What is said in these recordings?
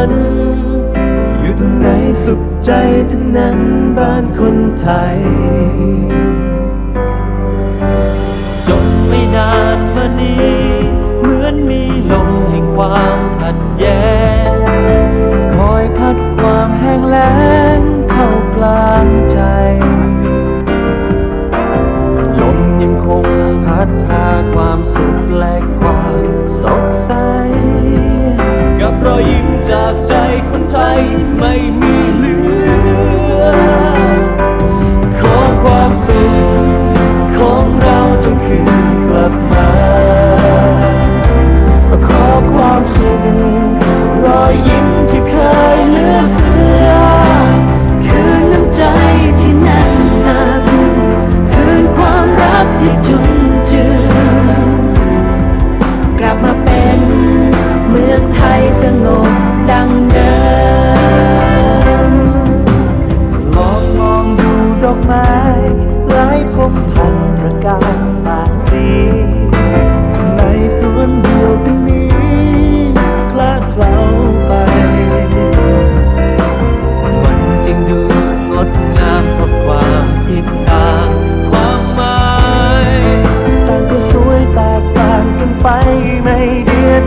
ัน อยู่ตรงไหนสุขใจทั้งนั้นบ้านคนไทย จนไม่นานมานี้ เหมือนมีลมแห่งความขัดแย้ง คอยพัดความแห้งแล้งเข้ากลาง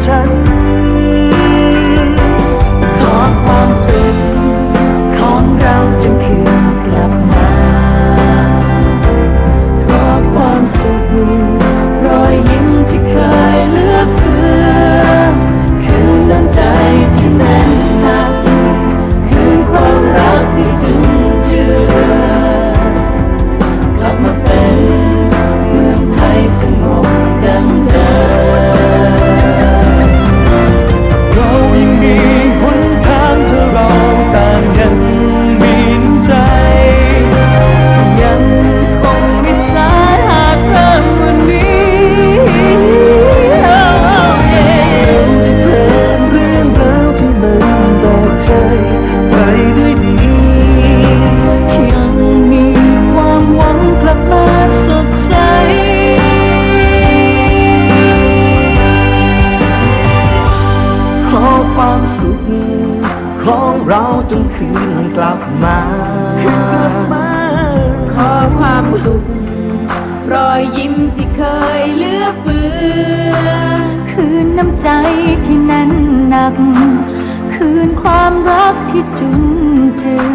time จงคืนกลับมาขอความสุข รอยยิ้มที่เคยเลือเฟือ คืนน้ำใจที่แน่นหนัก คืนความรักที่จุนเจือ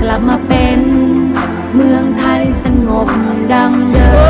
กลับมาเป็น เมืองไทยสงบดังเดิม